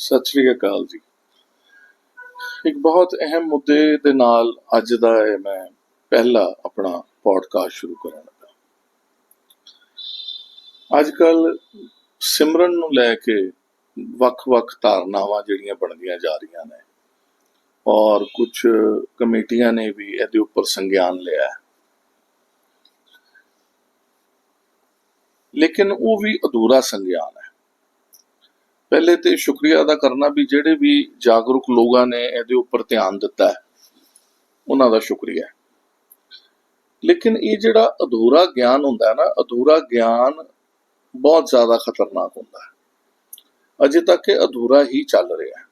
ਸਤਿ ਸ਼੍ਰੀ ਅਕਾਲ ਜੀ। ਇੱਕ ਬਹੁਤ ਅਹਿਮ ਮੁੱਦੇ ਦੇ ਨਾਲ ਅੱਜ ਦਾ ਇਹ ਮੈਂ ਪਹਿਲਾ ਆਪਣਾ ਪੋਡਕਾਸਟ ਸ਼ੁਰੂ ਕਰਨ ਲੱਗਾ। ਅੱਜ ਕੱਲ ਸਿਮਰਨ ਨੂੰ ਲੈ ਕੇ ਵੱਖ-ਵੱਖ ਧਾਰਨਾਵਾਂ ਜਿਹੜੀਆਂ ਬਣਦੀਆਂ ਜਾ ਰਹੀਆਂ ਨੇ ਔਰ ਕੁਝ ਕਮੇਟੀਆਂ ਨੇ ਵੀ ਇਹਦੇ ਉੱਪਰ ਸੰਗਿਆਨ ਲਿਆ ਹੈ। ਲੇਕਿਨ ਉਹ ਵੀ ਅਧੂਰਾ ਸੰਗਿਆਨ ਹੈ। ਪਹਿਲੇ ਤੇ ਸ਼ੁਕਰੀਆ ਅਦਾ ਕਰਨਾ ਵੀ ਜਿਹੜੇ ਵੀ ਜਾਗਰੂਕ ਲੋਕਾਂ ਨੇ ਇਹਦੇ ਉੱਪਰ ਧਿਆਨ ਦਿੱਤਾ ਹੈ, ਉਹਨਾਂ ਦਾ ਸ਼ੁਕਰੀਆ ਲੇਕਿਨ ਇਹ ਜਿਹੜਾ ਅਧੂਰਾ ਗਿਆਨ ਹੁੰਦਾ ਹੈ ਨਾ, ਅਧੂਰਾ ਗਿਆਨ ਬਹੁਤ ਜ਼ਿਆਦਾ ਖਤਰਨਾਕ ਹੁੰਦਾ ਹੈ। ਅਜੇ ਤੱਕ ਇਹ ਅਧੂਰਾ ਹੀ ਚੱਲ ਰਿਹਾ ਹੈ।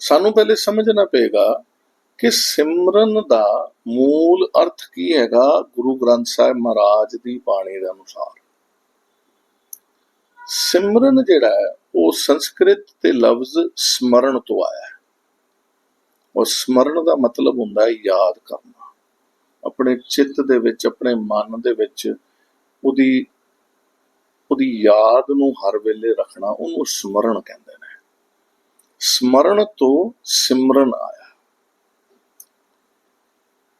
ਸਾਨੂੰ ਪਹਿਲੇ ਸਮਝਣਾ ਪਏਗਾ ਕਿ ਸਿਮਰਨ ਦਾ ਮੂਲ ਅਰਥ ਕੀ ਹੈਗਾ, ਗੁਰੂ ਗ੍ਰੰਥ ਸਾਹਿਬ ਮਹਾਰਾਜ ਦੀ ਬਾਣੀ ਦੇ ਅਨੁਸਾਰ। ਸਿਮਰਨ ਜਿਹੜਾ ਹੈ, ਉਹ ਸੰਸਕ੍ਰਿਤ ਤੇ ਲਫ਼ਜ਼ ਸਮਰਨ ਤੋਂ ਆਇਆ ਹੈ। ਔਰ ਸਮਰਨ ਦਾ ਮਤਲਬ ਹੁੰਦਾ ਹੈ ਯਾਦ ਕਰਨਾ। ਆਪਣੇ ਚਿੱਤ ਦੇ ਵਿੱਚ, ਆਪਣੇ ਮਨ ਦੇ ਵਿੱਚ ਉਹਦੀ ਉਹਦੀ ਯਾਦ ਨੂੰ ਹਰ ਵੇਲੇ ਰੱਖਣਾ, ਉਹਨੂੰ ਸਮਰਨ ਕਹਿੰਦੇ ਨੇ। ਸਮਰਨ ਤੋਂ ਸਿਮਰਨ ਆਇਆ।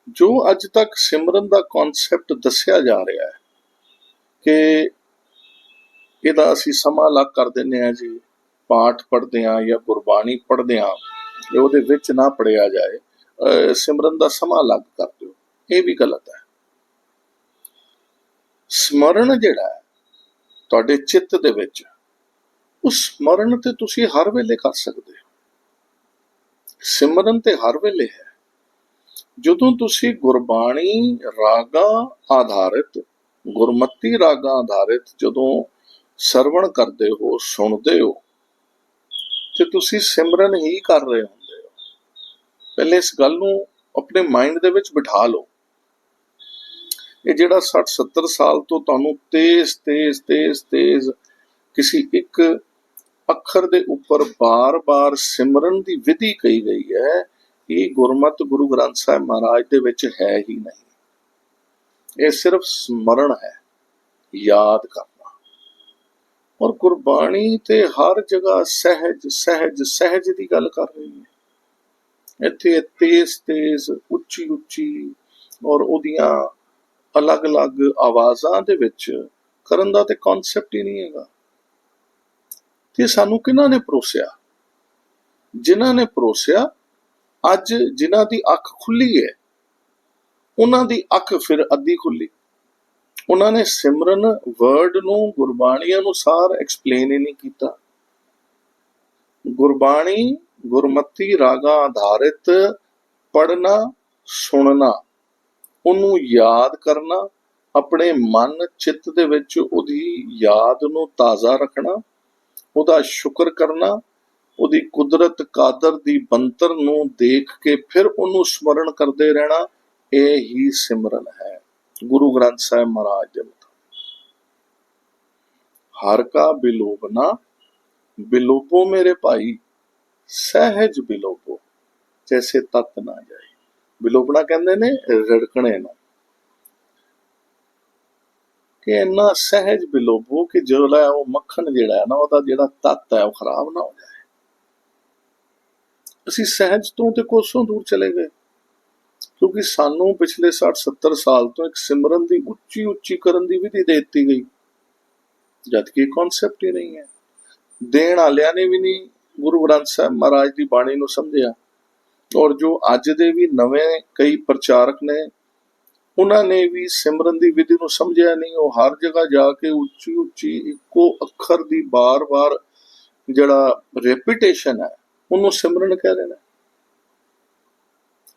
ਜੋ ਅੱਜ ਤੱਕ ਸਿਮਰਨ ਦਾ ਕਨਸੈਪਟ ਦੱਸਿਆ ਜਾ ਰਿਹਾ ਹੈ ਕਿ ਇਹਦਾ ਅਸੀਂ ਸਮਾਂ ਲੱਗ ਕਰ ਦਿੰਦੇ ਆ ਜੀ। ਪਾਠ ਪੜ੍ਹਦੇ ਆ ਜਾਂ ਗੁਰਬਾਣੀ ਪੜ੍ਹਦੇ ਆ ਇਹ ਉਹਦੇ ਵਿੱਚ ਨਾ ਪੜਿਆ ਜਾਏ, ਅਹ ਸਿਮਰਨ ਦਾ ਸਮਾਂ ਲੱਗ ਕਰ ਦਿਓ। ਇਹ ਵੀ ਗਲਤ ਹੈ। ਸਮਰਨ ਜਿਹੜਾ ਤੁਹਾਡੇ ਚਿੱਤ ਦੇ ਵਿੱਚ, ਉਸ ਸਮਰਨ ਤੇ ਤੁਸੀਂ ਹਰ ਵੇਲੇ ਕਰ ਸਕਦੇ ਹੋ। ਸਿਮਰਨ ਤੇ ਹਰ ਵੇਲੇ ਹੈ। ਜਦੋਂ ਤੁਸੀਂ ਗੁਰਬਾਣੀ ਰਾਗਾ ਆਧਾਰਿਤ, ਗੁਰਮਤੀ ਰਾਗਾ ਆਧਾਰਿਤ ਜਦੋਂ ਸਰਵਣ ਕਰਦੇ ਹੋ, ਸੁਣਦੇ ਹੋ। ਤੇ ਤੁਸੀਂ ਸਿਮਰਨ ਹੀ ਕਰ ਰਹੇ ਹੁੰਦੇ ਹੋ। ਪਹਿਲੇ ਇਸ ਗੱਲ ਨੂੰ ਆਪਣੇ ਮਾਈਂਡ ਦੇ ਵਿੱਚ ਬਿਠਾ ਲਓ। ਇਹ ਜਿਹੜਾ 60 70 ਸਾਲ ਤੋਂ ਤੁਹਾਨੂੰ ਤੇਜ਼ ਤੇਜ਼ ਤੇਜ਼ ਤੇਜ਼ ਕਿਸੇ ਇੱਕ ਅੱਖਰ ਦੇ ਉੱਪਰ ਬਾਰ-ਬਾਰ ਸਿਮਰਨ ਦੀ ਵਿਧੀ ਕਹੀ ਗਈ ਹੈ, ਇਹ ਗੁਰਮਤ ਗੁਰੂ ਗ੍ਰੰਥ ਸਾਹਿਬ ਮਹਾਰਾਜ ਦੇ ਵਿੱਚ ਹੈ ਹੀ ਨਹੀਂ। ਇਹ ਸਿਰਫ ਸਮਰਨ ਹੈ, ਯਾਦ ਕਰਨਾ। ਔਰ ਗੁਰਬਾਣੀ ਤੇ ਹਰ ਜਗ੍ਹਾ ਸਹਿਜ ਸਹਿਜ ਸਹਿਜ ਦੀ ਗੱਲ ਕਰ ਰਹੀ ਹੈ। ਇੱਥੇ ਤੇਜ਼ ਤੇਜ਼, ਉੱਚੀ ਉੱਚੀ ਔਰ ਉਹਦੀਆਂ ਅਲੱਗ-ਅਲੱਗ ਆਵਾਜ਼ਾਂ ਦੇ ਵਿੱਚ ਕਰਨ ਦਾ ਤੇ ਕਨਸੈਪਟ ਹੀ ਨਹੀਂ ਹੈਗਾ। ਤੇ ਸਾਨੂੰ ਕਿਹਨਾਂ ਨੇ ਪਰੋਸਿਆ? ਜਿਨ੍ਹਾਂ ਨੇ ਪਰੋਸਿਆ, ਅੱਜ ਜਿਨ੍ਹਾਂ ਦੀ ਅੱਖ ਖੁੱਲੀ ਹੈ, ਉਹਨਾਂ ਦੀ ਅੱਖ ਫਿਰ ਅੱਧੀ ਖੁੱਲੀ। ਉਹਨਾਂ ਨੇ ਸਿਮਰਨ ਵਰਡ ਨੂੰ ਗੁਰਬਾਣੀ ਅਨੁਸਾਰ ਐਕਸਪਲੇਨ ਹੀ ਨਹੀਂ ਕੀਤਾ। ਗੁਰਬਾਣੀ, ਗੁਰਮਤੀ, ਰਾਗਾ ਆਧਾਰਿਤ ਪੜਨਾ ਸੁਣਨਾ, ਉਹਨੂੰ ਯਾਦ ਕਰਨਾ, ਆਪਣੇ ਮਨ ਚਿੱਤ ਦੇ ਵਿੱਚ ਉਹਦੀ ਯਾਦ ਨੂੰ ਤਾਜ਼ਾ ਰੱਖਣਾ, ਉਹਦਾ ਸ਼ੁਕਰ ਕਰਨਾ, ਉਹਦੀ ਕੁਦਰਤ ਕਾਦਰ ਦੀ ਬੰਤਰ ਨੂੰ ਦੇਖ ਕੇ ਫਿਰ ਉਹਨੂੰ ਸਮਰਨ ਕਰਦੇ ਰਹਿਣਾ, ਇਹ ਹੀ ਸਿਮਰਨ ਹੈ। ਗੁਰੂ ਗ੍ਰੰਥ ਸਾਹਿਬ ਮਹਾਰਾਜ ਦੇ ਮੁਤਾਬਕ। ਹਰ ਕਾ ਬਿਲੋਬਨਾ ਬਿਲੋਪੋ ਮੇਰੇ ਭਾਈ, ਸਹਿਜ ਬਿਲੋਪੋ, ਜੈਸੇ ਤਤ ਨਾ ਜਾਏ। ਬਿਲੋਪਣਾ ਕਹਿੰਦੇ ਨੇ ਰੜਕਣੇ ਨੂੰ। ਕਿ ਇੰਨਾ ਸਹਿਜ ਬਿਲੋਬੋ ਕਿ ਜਿਹੜਾ ਉਹ ਮੱਖਣ ਜਿਹੜਾ ਹੈ ਨਾ, ਉਹਦਾ ਜਿਹੜਾ ਤੱਤ ਹੈ, ਉਹ ਖਰਾਬ ਨਾ ਹੋ ਜਾਏ। ਅਸੀਂ ਸਹਿਜ ਤੋਂ ਤੇ ਕੋਸੋਂ ਦੂਰ ਚਲੇ ਗਏ। ਕਿਉਂਕਿ ਸਾਨੂੰ ਪਿਛਲੇ 60 70 ਸਾਲ ਤੋਂ ਇੱਕ ਸਿਮਰਨ ਦੀ ਉੱਚੀ ਉੱਚੀ ਕਰਨ ਦੀ ਵਿਧੀ ਦੇ ਦਿੱਤੀ ਗਈ। ਜਦ ਕਿ ਕਨਸੈਪਟ ਹੀ ਨਹੀਂ ਹੈ। ਦੇਣ ਵਾਲਿਆਂ ਨੇ ਵੀ ਨਹੀਂ ਗੁਰੂ ਗ੍ਰੰਥ ਸਾਹਿਬ ਮਹਾਰਾਜ ਦੀ ਬਾਣੀ ਨੂੰ ਸਮਝਿਆ। ਔਰ ਜੋ ਅੱਜ ਦੇ ਵੀ ਨਵੇਂ ਕਈ ਪ੍ਰਚਾਰਕ ਨੇ, ਉਹਨਾਂ ਨੇ ਵੀ ਸਿਮਰਨ ਦੀ ਵਿਧੀ ਨੂੰ ਸਮਝਿਆ ਨਹੀਂ। ਉਹ ਹਰ ਜਗ੍ਹਾ ਜਾ ਕੇ ਉੱਚੀ ਉੱਚੀ ਇੱਕੋ ਅੱਖਰ ਦੀ ਬਾਰ-ਬਾਰ ਜਿਹੜਾ ਰੈਪੀਟੇਸ਼ਨ ਹੈ, ਉਹਨੂੰ ਸਿਮਰਨ ਕਹਿ ਦੇਣਾ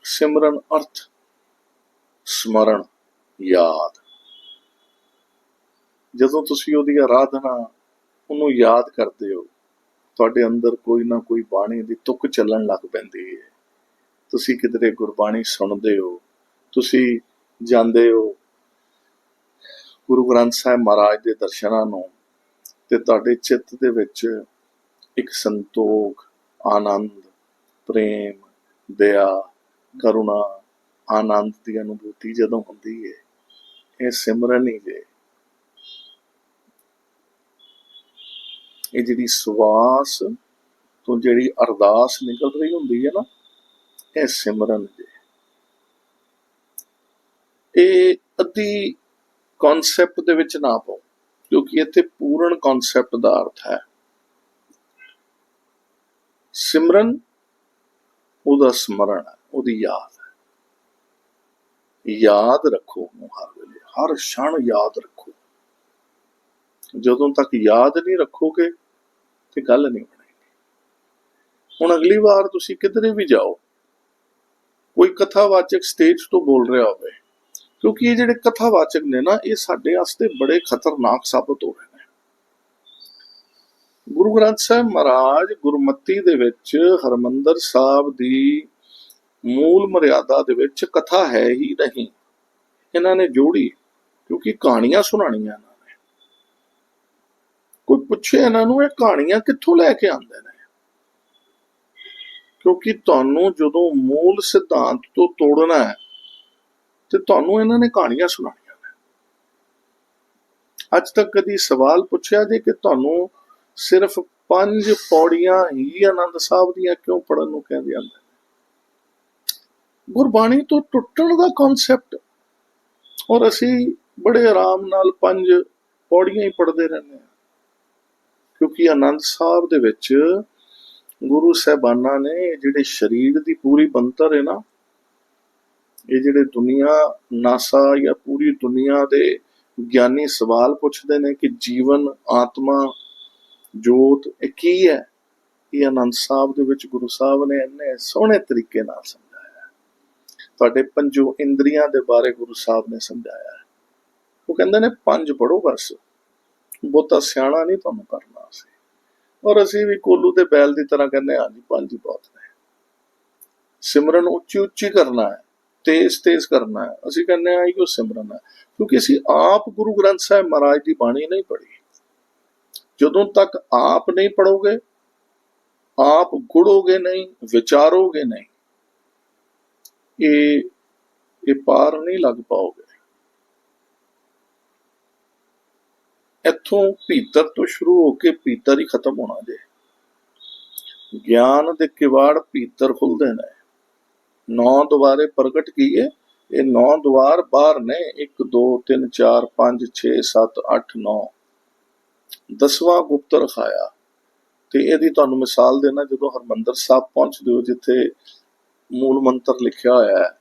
ਸਿਮਰਨ ਅਰਥ, ਸਮਰਨ ਯਾਦ। ਜਦੋਂ ਤੁਸੀਂ ਉਹਦੀ ਆਰਾਧਨਾ ਉਹਨੂੰ ਯਾਦ ਕਰਦੇ ਹੋ, ਤੁਹਾਡੇ ਅੰਦਰ ਕੋਈ ਨਾ ਕੋਈ ਬਾਣੀ ਦੀ ਤੁਕ ਚੱਲਣ ਲੱਗ ਪੈਂਦੀ ਹੈ। ਤੁਸੀਂ ਕਿਧਰੇ ਗੁਰਬਾਣੀ ਸੁਣਦੇ ਹੋ, ਤੁਸੀਂ ਜਾਂਦੇ ਹੋ, ਗੁਰੂ ਗ੍ਰੰਥ ਸਾਹਿਬ ਮਹਾਰਾਜ ਦੇ ਦਰਸ਼ਨਾਂ ਨੂੰ, ਤੇ ਤੁਹਾਡੇ ਚਿੱਤ ਦੇ ਵਿੱਚ ਇੱਕ ਸੰਤੋਖ, ਆਨੰਦ, ਪ੍ਰੇਮ, ਦਇਆ ਕਰੁਣਾ, ਆਨੰਦ ਦੀ ਅਨੁਭੂਤੀ ਜਦੋਂ ਹੁੰਦੀ ਹੈ ਇਹ ਸਿਮਰਨ ਹੀ ਜੇ ਇਹ ਜਿਹੜੀ ਸਵਾਸ ਤੋਂ ਜਿਹੜੀ ਅਰਦਾਸ ਨਿਕਲ ਰਹੀ ਹੁੰਦੀ ਹੈ ਨਾ, ਇਹ ਸਿਮਰਨ ਜੀ ਇਹ ਅੱਧੀ ਕਨਸੈਪਟ ਦੇ ਵਿੱਚ ਨਾ ਪਾਓ, ਕਿਉਂਕਿ ਇੱਥੇ ਪੂਰਨ ਕਨਸੈਪਟ ਦਾ ਅਰਥ ਹੈ। ਸਿਮਰਨ ਉਹਦਾ ਸਮਰਨ ਹੈ। ਉਹਦੀ ਯਾਦ ਯਾਦ ਰੱਖੋ ਉਹਨੂੰ ਹਰ ਵੇਲੇ, ਹਰ ਛਣ ਯਾਦ ਰੱਖੋ। ਜਦੋਂ ਤੱਕ ਯਾਦ ਨਹੀਂ ਰੱਖੋਗੇ ਤੇ ਗੱਲ ਨਹੀਂ ਬਣੇਗੀ। ਹੁਣ ਅਗਲੀ ਵਾਰ ਤੁਸੀਂ ਕਿਧਰੇ ਵੀ ਜਾਓ, ਕੋਈ ਕਥਾਵਾਚਕ ਸਟੇਜ ਤੋਂ ਬੋਲ ਰਿਹਾ ਹੋਵੇ, ਕਿਉਂਕਿ ਇਹ ਜਿਹੜੇ ਕਥਾਵਾਚਕ ਨੇ ਨਾ, ਇਹ ਸਾਡੇ ਵਾਸਤੇ ਬੜੇ ਖਤਰਨਾਕ ਸਾਬਤ ਹੋ ਰਹੇ ਨੇ। ਗੁਰੂ ਗ੍ਰੰਥ ਸਾਹਿਬ ਮਹਾਰਾਜ ਗੁਰਮਤੀ ਦੇ ਵਿੱਚ ਹਰਮੰਦਰ ਸਾਹਿਬ ਦੀ ਮੂਲ ਮਰਿਆਦਾ ਦੇ ਵਿੱਚ ਕਥਾ ਹੈ ਹੀ ਨਹੀਂ। ਇਹਨਾਂ ਨੇ ਜੋੜੀ, ਕਿਉਂਕਿ ਕਹਾਣੀਆਂ ਸੁਣਾਣੀਆਂ ਇਹਨਾਂ ਨੇ। ਕੋਈ ਪੁੱਛੇ ਇਹਨਾਂ ਨੂੰ, ਇਹ ਕਹਾਣੀਆਂ ਕਿੱਥੋਂ ਲੈ ਕੇ ਆਉਂਦੇ ਨੇ? ਕਿਉਂਕਿ ਤੁਹਾਨੂੰ ਜਦੋਂ ਮੂਲ ਸਿਧਾਂਤ ਤੋਂ ਤੋੜਨਾ ਹੈ, ਤੇ ਤੁਹਾਨੂੰ ਇਹਨਾਂ ਨੇ ਕਹਾਣੀਆਂ ਸੁਣਾਉਣੀਆਂ ਨੇ। ਅੱਜ ਤੱਕ ਕਦੀ ਸਵਾਲ ਪੁੱਛਿਆ ਜੇ ਕਿ ਤੁਹਾਨੂੰ ਸਿਰਫ ਪੰਜ ਪੌੜੀਆਂ ਹੀ ਆਨੰਦ ਸਾਹਿਬ ਦੀਆਂ ਕਿਉਂ ਪੜਨ ਨੂੰ ਕਹਿੰਦੇ ਹਨ ਗੁਰਬਾਣੀ ਤੋਂ ਟੁੱਟਣ ਦਾ ਕਨਸੈਪਟ ਔਰ ਅਸੀਂ ਬੜੇ ਆਰਾਮ ਨਾਲ ਪੰਜ ਪੌੜੀਆਂ ਹੀ ਪੜਦੇ ਰਹਿੰਦੇ ਹਾਂ। ਕਿਉਂਕਿ ਆਨੰਦ ਸਾਹਿਬ ਦੇ ਵਿੱਚ ਗੁਰੂ ਸਾਹਿਬਾਨਾਂ ਨੇ ਜਿਹੜੇ ਸਰੀਰ ਦੀ ਪੂਰੀ ਬੰਤਰ ਹੈ ਨਾ, ਇਹ ਜਿਹੜੇ ਦੁਨੀਆ ਨਾਸਾ ਜਾਂ ਪੂਰੀ ਦੁਨੀਆ ਦੇ ਗਿਆਨੀ ਸਵਾਲ ਪੁੱਛਦੇ ਨੇ ਕਿ ਜੀਵਨ, ਆਤਮਾ, ਜੋਤ, ਇਹ ਕੀ ਹੈ? ਇਹ ਆਨੰਦ ਸਾਹਿਬ ਦੇ ਵਿੱਚ ਗੁਰੂ ਸਾਹਿਬ ਨੇ ਇੰਨੇ ਸੋਹਣੇ ਤਰੀਕੇ ਨਾਲ ਸਮਝਾਇਆ ਤੁਹਾਡੇ ਪੰਜੋ ਇੰਦਰੀਆਂ ਦੇ ਬਾਰੇ ਗੁਰੂ ਸਾਹਿਬ ਨੇ ਸਮਝਾਇਆ ਹੈ। ਉਹ ਕਹਿੰਦੇ ਨੇ, ਪੰਜ ਪੜੋ ਬਸ। ਬਹੁਤਾ ਸਿਆਣਾ ਨਹੀਂ ਤੁਹਾਨੂੰ ਕਰਨਾ ਸੀ ਔਰ ਅਸੀਂ ਵੀ ਕੋਲੂ ਤੇ ਬੈਲ ਦੀ ਤਰ੍ਹਾਂ ਕਹਿੰਦੇ ਹਾਂ ਜੀ ਪੰਜ ਹੀ ਬਹੁਤ ਨੇ। ਸਿਮਰਨ ਉੱਚੀ ਉੱਚੀ ਕਰਨਾ ਹੈ, ਤੇਜ਼ ਤੇਜ਼ ਕਰਨਾ ਹੈ। ਅਸੀਂ ਕਹਿੰਦੇ ਹਾਂ ਇਹੋ ਸਿਮਰਨ ਹੈ। ਕਿਉਂਕਿ ਅਸੀਂ ਆਪ ਗੁਰੂ ਗ੍ਰੰਥ ਸਾਹਿਬ ਮਹਾਰਾਜ ਦੀ ਬਾਣੀ ਨਹੀਂ ਪੜ੍ਹੀ। ਜਦੋਂ ਤੱਕ ਆਪ ਨਹੀਂ ਪੜੋਗੇ ਆਪ ਗੁੜੋਗੇ ਨਹੀਂ, ਵਿਚਾਰੋਗੇ ਨਹੀਂ। ਇਹ ਇਹ ਪਾਰ ਨਹੀਂ ਲੱਗ ਪਾਓਗੇ। ਇੱਥੋਂ ਭੀਤਰ ਤੋਂ ਸ਼ੁਰੂ ਹੋ ਕੇ ਭੀਤਰ ਹੀ ਖਤਮ ਹੋਣਾ ਜੇ। ਗਿਆਨ ਦੇ ਕਿਵਾੜ ਭੀਤਰ ਖੁੱਲਦੇ ਨੇ। ਨੌ ਦੁਆਰੇ ਪ੍ਰਗਟ ਕੀਏ, ਇਹ ਨੌ ਦੁਆਰ ਬਾਹਰ ਨੇ। 1 2 3 4 5 6 7 8 9 ਦਸਵਾਂ ਗੁਪਤ ਰਖਾਇਆ। ਤੇ ਇਹਦੀ ਤੁਹਾਨੂੰ ਮਿਸਾਲ ਦੇਣਾ, ਜਦੋਂ ਹਰਮੰਦਰ ਸਾਹਿਬ ਪਹੁੰਚਦੇ ਹੋ, ਜਿੱਥੇ ਮੂਲ ਮੰਤਰ ਲਿਖਿਆ ਹੋਇਆ ਹੈ,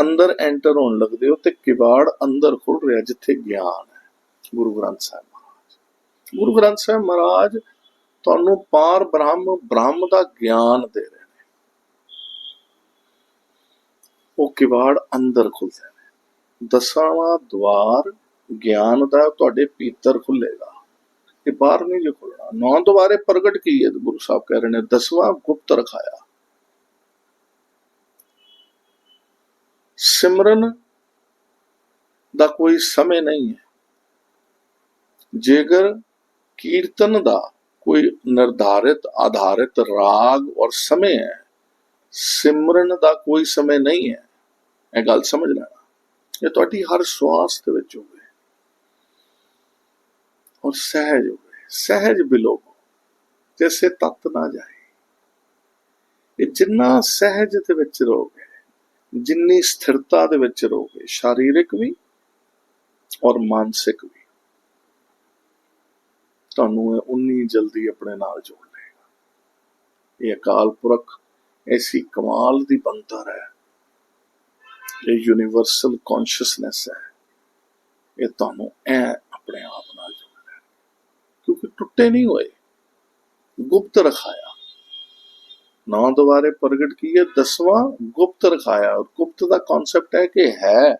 ਅੰਦਰ ਐਂਟਰ ਹੋਣ ਲੱਗਦੇ ਹੋ ਤੇ ਕਿਵਾੜ ਅੰਦਰ ਖੁੱਲ ਰਿਹਾ ਜਿੱਥੇ ਗਿਆਨ ਹੈ। ਗੁਰੂ ਗ੍ਰੰਥ ਸਾਹਿਬ ਮਹਾਰਾਜ। ਗੁਰੂ ਗ੍ਰੰਥ ਸਾਹਿਬ ਮਹਾਰਾਜ ਤੁਹਾਨੂੰ ਪਾਰ ਬ੍ਰਹਮ ਬ੍ਰਹਮ ਦਾ ਗਿਆਨ ਦੇ ਰਹੇ ਨੇ। ਉਹ ਕਿਵਾੜ ਅੰਦਰ ਖੁੱਲਦੇ ਨੇ ਦਸਾਵਾਂ ਦਵਾਰ ਗਿਆਨ ਦਾ ਤੁਹਾਡੇ ਪੀਤਰ ਖੁੱਲੇਗਾ। ਇਹ ਬਾਹਰ ਨਹੀਂ ਜੇ ਖੁੱਲਣਾ। ਨੌ ਦੁਆਰੇ ਪ੍ਰਗਟ ਕੀ ਹੈ? ਗੁਰੂ ਸਾਹਿਬ ਕਹਿ ਰਹੇ ਨੇ, ਦਸਵਾਂ ਗੁਪਤ ਰਖਾਇਆ। ਸਿਮਰਨ ਦਾ ਕੋਈ ਸਮੇਂ ਨਹੀਂ ਹੈ। ਜੇਕਰ ਕੀਰਤਨ ਦਾ ਕੋਈ ਨਿਰਧਾਰਿਤ, ਆਧਾਰਿਤ ਰਾਗ ਔਰ ਸਮੇਂ ਹੈ, ਸਿਮਰਨ ਦਾ ਕੋਈ ਸਮੇਂ ਨਹੀਂ ਹੈ। ਇਹ ਗੱਲ ਸਮਝ ਲੈਣਾ। ਇਹ ਤੁਹਾਡੀ ਹਰ ਸਵਾਸ ਦੇ ਵਿੱਚ ਹੋਵੇ ਔਰ ਸਹਿਜ ਹੋਵੇ। ਸਹਿਜ ਬਿਲੋਗੋ ਜੈਸੇ ਤਤ ਨਾ ਜਾਏ। ਇਹ ਜਿੰਨਾ ਸਹਿਜ ਦੇ ਵਿੱਚ ਰਹੋਗੇ ਜਿੰਨੀ ਸਥਿਰਤਾ ਦੇ ਵਿੱਚ ਰਹੋਗੇ, ਸ਼ਾਰੀਰਿਕ ਵੀ ਔਰ ਮਾਨਸਿਕ ਵੀ, ਤੁਹਾਨੂੰ ਇਹ ਉਨੀ ਜਲਦੀ ਆਪਣੇ ਨਾਲ ਜੋੜ ਲਏਗਾ। ਇਹ ਅਕਾਲ ਪੁਰਖ ਐਸੀ ਕਮਾਲ ਦੀ ਬੰਤਰ ਹੈ। ਇਹ ਯੂਨੀਵਰਸਲ ਕੌਨਸ਼ੀਅਸਨੈਸ ਹੈ। ਇਹ ਤੁਹਾਨੂੰ ਐ ਆਪਣੇ ਆਪ ਨਾਲ ਜੋੜ ਲੈਣਾ ਕਿਉਂਕਿ ਟੁੱਟੇ ਨਹੀਂ ਹੋਏ। ਗੁਪਤ ਰਖਾਇਆ। ਨੌ ਦੁਬਾਰੇ ਪ੍ਰਗਟ ਕੀਏ, ਦਸਵਾਂ ਗੁਪਤ ਰਖਾਇਆ। ਔਰ ਗੁਪਤ ਦਾ ਕਨਸੈਪਟ ਹੈ ਕਿ ਹੈ,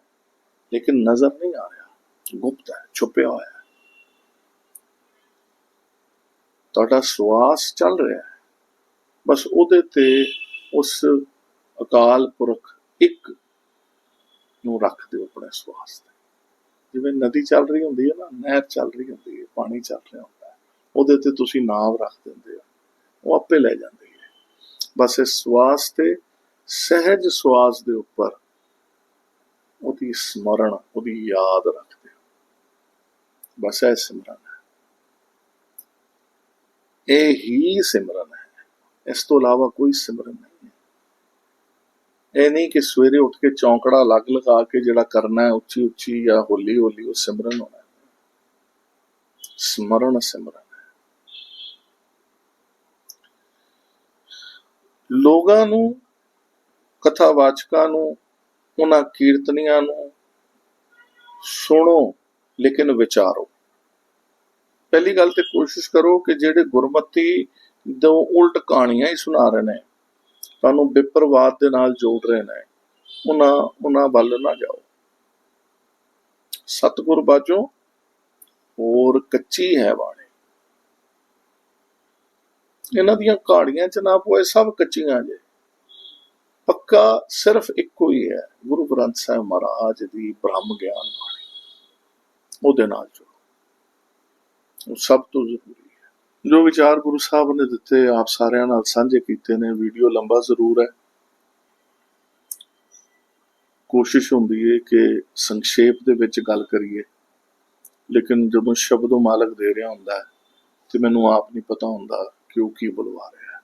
ਲੇਕਿਨ ਨਜ਼ਰ ਨਹੀਂ ਆ ਰਿਹਾ। ਗੁਪਤ ਹੈ, ਛੁਪਿਆ ਹੋਇਆ ਹੈ। ਤੁਹਾਡਾ ਸਵਾਸ ਚੱਲ ਰਿਹਾ ਹੈ। ਬਸ ਉਹਦੇ ਤੇ ਉਸ ਅਕਾਲ ਪੁਰਖ ਇੱਕ ਨੂੰ ਰੱਖ ਦਿਓ ਆਪਣੇ ਸਵਾਸ ਤੇ। ਜਿਵੇਂ ਨਦੀ ਚੱਲ ਰਹੀ ਹੁੰਦੀ ਹੈ ਨਾ, ਨਹਿਰ ਚੱਲ ਰਹੀ ਹੁੰਦੀ ਹੈ, ਪਾਣੀ ਚੱਲ ਰਿਹਾ ਹੁੰਦਾ ਹੈ। ਉਹਦੇ ਤੇ ਤੁਸੀਂ ਨਾਮ ਰੱਖ ਦਿੰਦੇ ਹੋ। ਉਹ ਆਪੇ ਲੈ ਜਾਂਦੇ ਬਸ ਇਸ ਸਵਾਸ ਤੇ ਸਹਿਜ ਸਵਾਸ ਦੇ ਉੱਪਰ ਉਹਦੀ ਸਮਰਣ, ਉਹਦੀ ਯਾਦ ਰੱਖਦੇ ਹੋ। ਬਸ ਇਹ ਸਿਮਰਨ ਹੈ। ਇਹ ਹੀ ਸਿਮਰਨ ਹੈ। ਇਸ ਤੋਂ ਇਲਾਵਾ ਕੋਈ ਸਿਮਰਨ ਨਹੀਂ ਹੈ। ਇਹ ਨਹੀਂ ਕਿ ਸਵੇਰੇ ਉੱਠ ਕੇ ਚੌਂਕੜਾ ਲੱਗ ਲਗਾ ਕੇ ਜਿਹੜਾ ਕਰਨਾ ਹੈ ਉੱਚੀ ਉੱਚੀ ਜਾਂ ਹੋਲੀ ਹੋਲੀ ਉਹ ਸਿਮਰਨ ਹੋਣਾ ਹੈ। ਸਮਰਨ ਸਿਮਰਨ। ਲੋਕਾਂ ਨੂੰ ਕਥਾਵਾਚਕਾਂ ਨੂੰ, ਉਹਨਾਂ ਕੀਰਤਨੀਆਂ ਨੂੰ ਸੁਣੋ, ਲੇਕਿਨ ਵਿਚਾਰੋ। ਪਹਿਲੀ ਗੱਲ ਤੇ ਕੋਸ਼ਿਸ਼ ਕਰੋ ਕਿ ਜਿਹੜੇ ਗੁਰਮਤੀ ਤੋਂ ਉਲਟ ਕਹਾਣੀਆਂ ਹੀ ਸੁਣਾ ਰਹੇ ਨੇ, ਤੁਹਾਨੂੰ ਵਿਪਰਵਾਦ ਦੇ ਨਾਲ ਜੋੜ ਰਹੇ ਨੇ, ਉਹਨਾਂ ਉਹਨਾਂ ਵੱਲ ਨਾ ਜਾਓ। ਸਤਿਗੁਰ ਬਾਝੋਂ ਹੋਰ ਕੱਚੀ ਹੈ ਬਾਣੀ। ਇਹਨਾਂ ਦੀਆਂ ਕਹਾਣੀਆਂ ਚ ਨਾ ਪੋਏ, ਸਭ ਕੱਚੀਆਂ ਜੇ। ਪੱਕਾ ਸਿਰਫ ਇੱਕੋ ਹੀ ਹੈ, ਗੁਰੂ ਗ੍ਰੰਥ ਸਾਹਿਬ ਮਹਾਰਾਜ ਦੀ ਬ੍ਰਹਮ ਗਿਆਨ ਬਾਣੀ। ਉਹਦੇ ਨਾਲ ਜੁੜੋ। ਉਹ ਸਭ ਤੋਂ ਜ਼ਰੂਰੀ ਹੈ। ਜੋ ਵਿਚਾਰ ਗੁਰੂ ਸਾਹਿਬ ਨੇ ਦਿੱਤੇ, ਆਪ ਸਾਰਿਆਂ ਨਾਲ ਸਾਂਝੇ ਕੀਤੇ ਨੇ, ਵੀਡੀਓ ਲੰਬਾ ਜ਼ਰੂਰ ਹੈ। ਕੋਸ਼ਿਸ਼ ਹੁੰਦੀ ਹੈ ਕਿ ਸੰਖੇਪ ਦੇ ਵਿੱਚ ਗੱਲ ਕਰੀਏ। ਲੇਕਿਨ ਜਦੋਂ ਸ਼ਬਦੋਂ ਮਾਲਕ ਦੇ ਰਿਹਾ ਹੁੰਦਾ ਹੈ, ਤੇ ਮੈਨੂੰ ਆਪ ਨਹੀਂ ਪਤਾ ਹੁੰਦਾ ਕਿ ਉਹ ਕੀ ਬੁਲਵਾ ਰਿਹਾ ਹੈ।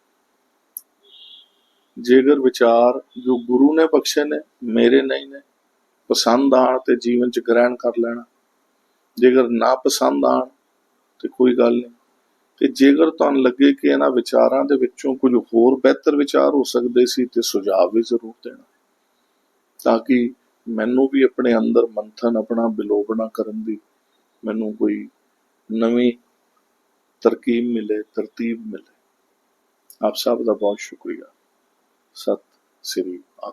ਜੇਕਰ ਵਿਚਾਰ ਜੋ ਗੁਰੂ ਨੇ ਬਖਸ਼ੇ ਨੇ, ਮੇਰੇ ਨਹੀਂ ਨੇ, ਪਸੰਦ ਆਣ ਤੇ ਜੀਵਨ ਚ ਗ੍ਰਹਿਣ ਕਰ ਲੈਣਾ। ਜੇਕਰ ਨਾ ਪਸੰਦ ਆਣ ਤੇ ਕੋਈ ਗੱਲ ਨਹੀਂ। ਤੇ ਜੇਕਰ ਤੁਹਾਨੂੰ ਲੱਗੇ ਕਿ ਇਹਨਾਂ ਵਿਚਾਰਾਂ ਦੇ ਵਿੱਚੋਂ ਕੁਝ ਹੋਰ ਬਿਹਤਰ ਵਿਚਾਰ ਹੋ ਸਕਦੇ ਸੀ ਤੇ ਸੁਝਾਅ ਵੀ ਜ਼ਰੂਰ ਦੇਣਾ। ਤਾਂ ਕਿ ਮੈਨੂੰ ਵੀ ਆਪਣੇ ਅੰਦਰ ਮੰਥਨ ਆਪਣਾ ਬਿਲੋਬਣਾ ਕਰਨ ਦੀ ਮੈਨੂੰ ਕੋਈ ਨਵੀਂ ਤਰਕੀਬ ਮਿਲੇ ਤਰਤੀਬ ਮਿਲੇ। ਆਪ ਸਭ ਦਾ ਬਹੁਤ ਸ਼ੁਕਰੀਆ। ਸਤਿ ਸ੍ਰੀ ਅਕਾਲ।